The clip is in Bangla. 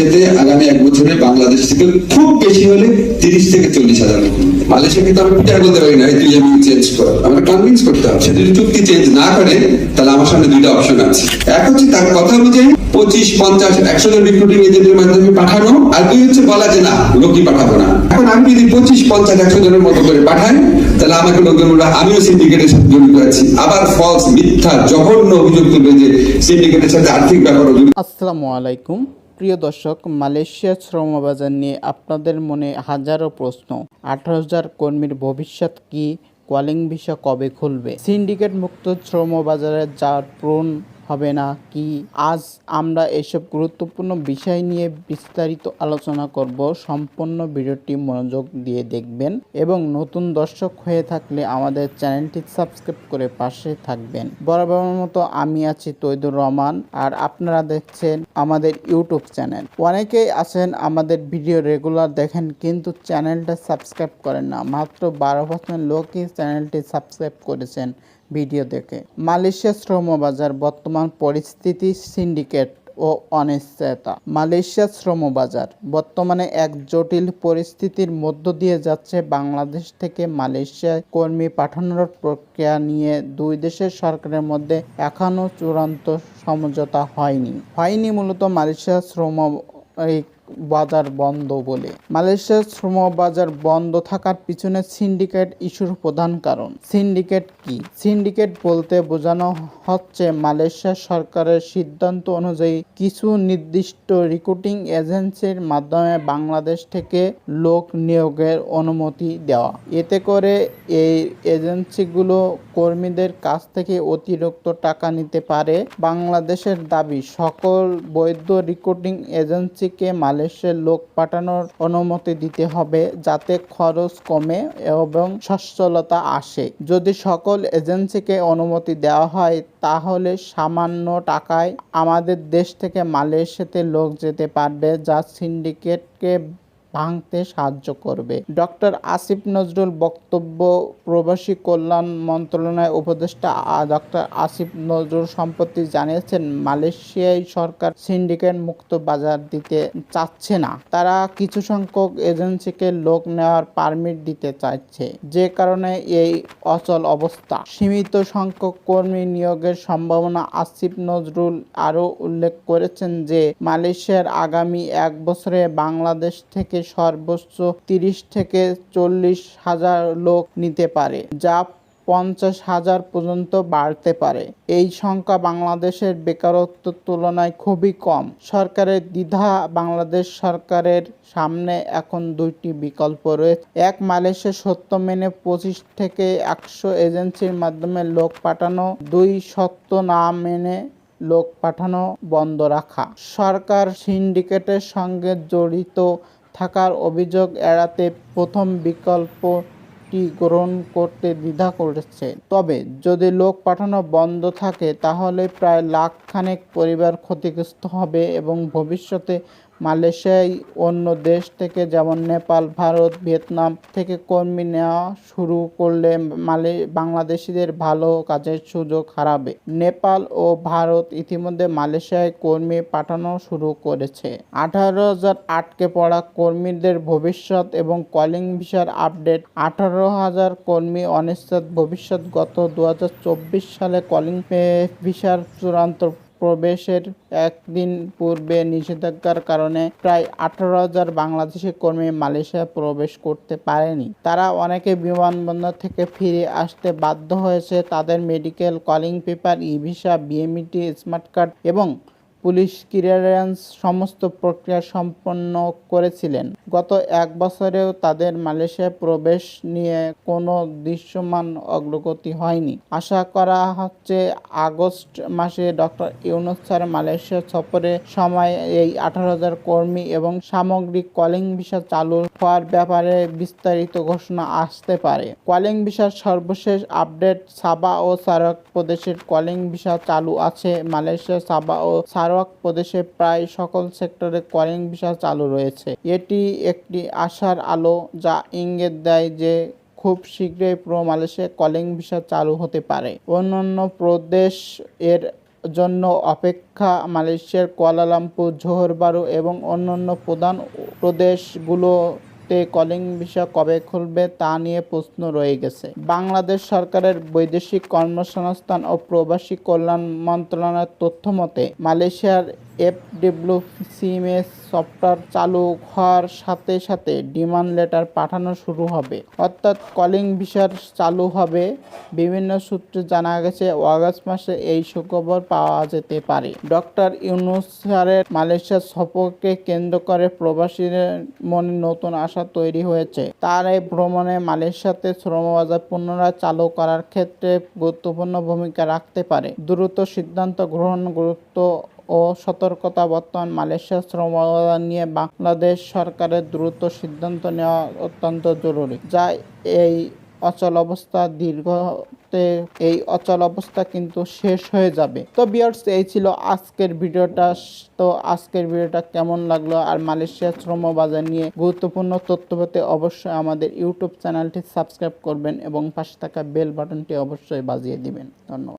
মালয়েশিয়াতে আগামী এক বছরে বাংলাদেশ থেকে খুব বেশি হলে তিরিশ থেকে চল্লিশ হাজার লোক। বলতে পারি না আমি চেঞ্জ আমরা কনভিন্স করতে হবে। যদি চুক্তি চেঞ্জ না করে, তাহলে আমার সামনে দুইটা অপশন আছে। এক হচ্ছে তার কথা অনুযায়ী পঁচিশ, পঞ্চাশ, একশো জন রিক্রুটিং এজেন্টের মাধ্যমে পাঠানো, আর দুই হচ্ছে বলা যে না লোকই পাঠাবো না। এখন আমি যদি পঁচিশ, পঞ্চাশ, একশো জনের মতো করে পাঠাই, তাহলে আমাকে লোকজন আমিও সিন্ডিকেটের সাথে জড়িত আছি। আবার ফলস মিথ্যা, জঘন্য অভিযোগ তুলবে যে সিন্ডিকেটের সাথে আর্থিক ব্যাপারও আসসালামু আলাইকুম। প্রিয় দর্শক, মালয়েশিয়া শ্রমবাজার নিয়ে আপনাদের মনে হাজারো প্রশ্ন। আঠারো হাজার কর্মীর ভবিষ্যৎ কি? কোয়ালিং ভিসা কবে খুলবে? সিন্ডিকেট মুক্ত শ্রমবাজারে যার পূরণ হবে না কি? আজ আমরা এসব গুরুত্বপূর্ণ বিষয় নিয়ে বিস্তারিত আলোচনা করব। সম্পূর্ণ ভিডিওটি মনোযোগ দিয়ে দেখবেন এবং নতুন দর্শক হয়ে থাকলে আমাদের চ্যানেলটি সাবস্ক্রাইব করে পাশে থাকবেন। বরাবরের মতো আমি আছি তৈদুর রহমান আর আপনারা দেখছেন আমাদের ইউটিউব চ্যানেল। অনেকেই আছেন আমাদের ভিডিও রেগুলার দেখেন কিন্তু চ্যানেলটা সাবস্ক্রাইব করেন না। মাত্র বারো পার্সেন্ট লোকই চ্যানেলটি সাবস্ক্রাইব করেছেন। ভিডিও দেখে। মালয়েশিয়া শ্রম বাজার বর্তমান পরিস্থিতি সিন্ডিকেট ও অনিশ্চয়তা। মালয়েশিয়া শ্রম বাজার বর্তমানে এক জটিল পরিস্থিতির মধ্য দিয়ে যাচ্ছে বাংলাদেশ থেকে মালয়েশিয়ায় কর্মী পাঠানোর প্রক্রিয়া নিয়ে। দুই দেশের সরকারের মধ্যে এখনও চূড়ান্ত সমঝোতা হয়নি। হয়নি মূলত মালয়েশিয়া শ্রম বাজার বন্ধ বলে। মালয়েশিয়ার শ্রম বাজার বন্ধ থাকার পিছনে সিন্ডিকেট ইস্যুর প্রধান কারণ। সিন্ডিকেট কি? সিন্ডিকেট বলতে বোঝানো হচ্ছে মালয়েশিয়া সরকারের সিদ্ধান্ত অনুযায়ী কিছু নির্দিষ্ট রিক্রুটিং এজেন্সির মাধ্যমে বাংলাদেশ থেকে লোক নিয়োগের অনুমতি দেওয়া। এতে করে এই এজেন্সিগুলো কর্মীদের কাছ থেকে অতিরিক্ত টাকা নিতে পারে। বাংলাদেশের দাবি, সকল বৈধ রিক্রুটিং এজেন্সিকে মালয়েশিয়ার লোক পাঠানোর অনুমতি দিতে হবে যাতে খরচ কমে এবং সচ্ছলতা আসে। যদি সকল এজেন্সিকে অনুমতি দেওয়া হয়, তাহলে সামান্য টাকায় আমাদের দেশ থেকে মালয়েশিয়াতে লোক যেতে পারবে, যা সিন্ডিকেটকে ভাঙতে সাহায্য করবে। ডক্টর আসিফ নজরুল বক্তব্য, প্রবাসী কল্যাণ মন্ত্রণালয়ের উপদেষ্টা ডক্টর আসিফ নজরুল সম্প্রতি জানিয়েছেন, মালয়েশিয়ায় সরকার সিন্ডিকেট মুক্ত বাজার দিতে চাচ্ছে না। তারা কিছু সংখ্যক এজেন্সিকে লোক নেওয়ার পারমিট দিতে চাইছে। যে কারণে এই অচল অবস্থা। সীমিত সংখ্যক কর্মী নিয়োগের সম্ভাবনা আসিফ নজরুল আরও উল্লেখ করেছেন যে, মালয়েশিয়ার আগামী এক বছরে বাংলাদেশ থেকে সর্বোচ্চ তিরিশ থেকে চল্লিশ হাজার লোক নিতে পারে, যা পঞ্চাশ হাজার পর্যন্ত বাড়তে পারে। এই সংখ্যা বাংলাদেশের বেকারত্বের তুলনায় খুবই কম। সরকারের দ্বিধা বাংলাদেশ সরকারের সামনে এখন দুইটি বিকল্প রয়েছে। এক, মালয়েশিয়া সত্য মেনে পঁচিশ থেকে একশো এজেন্সির মাধ্যমে লোক পাঠানো। দুই, সত্য না মেনে লোক পাঠানো বন্ধ রাখা। সরকার সিন্ডিকেটের সঙ্গে জড়িত থাকার অভিযোগ এড়াতে প্রথম বিকল্পটি গ্রহণ করতে দ্বিধা করেছে। তবে যদি লোক পাঠানো বন্ধ থাকে, তাহলে প্রায় লাখ খানেক পরিবার ক্ষতিগ্রস্ত হবে এবং ভবিষ্যতে মালয়েশিয়ায় অন্য দেশ থেকে যেমন নেপাল, ভারত, ভিয়েতনাম থেকে কর্মী নেওয়া শুরু করলে মালে, বাংলাদেশিদের ভালো কাজের সুযোগ হারাবে। নেপাল ও ভারত ইতিমধ্যে মালয়েশিয়ায় কর্মী পাঠানো শুরু করেছে। আঠারো হাজার আটকে পড়া কর্মীদের ভবিষ্যৎ এবং কলিং ভিসার আপডেট। আঠারো হাজার কর্মী অনিশ্চিত ভবিষ্যৎ গত দু হাজার চব্বিশ সালে কলিং ভিসার চূড়ান্ত প্রবেশের একদিন পূর্বে নিষেধাজ্ঞার কারণে প্রায় আঠারো হাজার বাংলাদেশি কর্মী মালয়েশিয়া প্রবেশ করতে পারেনি। তারা অনেকে বিমানবন্দর থেকে ফিরে আসতে বাধ্য হয়েছে। তাদের medical calling paper, E visa, BMET, smart card এবং পুলিশ ক্লিয়ারেন্স সমস্ত প্রক্রিয়া সম্পন্ন করেছিলেন। গত এক বছরেও তাদের মালয়েশিয়া প্রবেশ নিয়ে কোনো দৃশ্যমান অগ্রগতি হয়নি। আশা করা হচ্ছে আগস্ট মাসে ডক্টর ইউনুস স্যার মালয়েশিয়া সফরের সময় এই আঠারো হাজার কর্মী এবং সামগ্রিক কলিং ভিসা চালু হওয়ার ব্যাপারে বিস্তারিত ঘোষণা আসতে পারে। কলিং ভিসার সর্বশেষ আপডেট সাবা ও সারাক প্রদেশের কলিং ভিসা চালু আছে। মালয়েশিয়া সাবা ও সারাক প্রদেশে প্রায় সকল সেক্টরে কলিং ভিসা চালু রয়েছে। এটি একটি আশার আলো যা ইঙ্গিত দেয় যে খুব শীঘ্রই প্রো মালয়েশিয়া কলিং ভিসা চালু হতে পারে। অন্যান্য প্রদেশ এর জন্য অপেক্ষা মালয়েশিয়ার কুয়ালালামপুর জোহর বারু এবং অন্যান্য প্রধান প্রদেশগুলোতে কলিং ভিসা কবে খুলবে তা নিয়ে প্রশ্ন রয়ে গেছে। বাংলাদেশ সরকারের বৈদেশিক কর্মসংস্থান ও প্রবাসী কল্যাণ মন্ত্রণালয়ের তথ্য মতে, মালয়েশিয়ার এফডব্লিউসিএমএস সফটওয়্যার চালু হওয়ার সাথে সাথে ডিমান্ড লেটার পাঠানো শুরু হবে। অর্থাৎ কলিং ভিসার চালু হবে। বিভিন্ন সূত্রে জানা গেছে, অগাস্ট মাসে এই সুখবর পাওয়া যেতে পারে। ডক্টর ইউনুস স্যারের মালয়েশিয়া সফরকে কেন্দ্র করে প্রবাসীদের মনে নতুন আশা তৈরি হয়েছে। তার এই ভ্রমণে মালয়েশিয়াতে শ্রমবাজার পুনরায় চালু করার ক্ষেত্রে গুরুত্বপূর্ণ ভূমিকা রাখতে পারে। দ্রুত সিদ্ধান্ত গ্রহণ গুরুত্ব ও সতর্কতা বর্তমান মালয়েশিয়া শ্রম নিয়ে বাংলাদেশ সরকারের দ্রুত সিদ্ধান্ত নেওয়া অত্যন্ত জরুরি। যা এই অচল অবস্থা দীর্ঘতে এই অচল অবস্থা কিন্তু শেষ হয়ে যাবে। তো বিয়ার্স এই ছিল আজকের ভিডিওটা। তো আজকের ভিডিওটা কেমন লাগল? আর মালয়েশিয়া শ্রম বাজার নিয়ে গুরুত্বপূর্ণ তথ্য পেতে অবশ্যই আমাদের ইউটিউব চ্যানেলটি সাবস্ক্রাইব করবেন এবং পাশে থাকা বেল বাটনটি অবশ্যই বাজিয়ে দিবেন। ধন্যবাদ।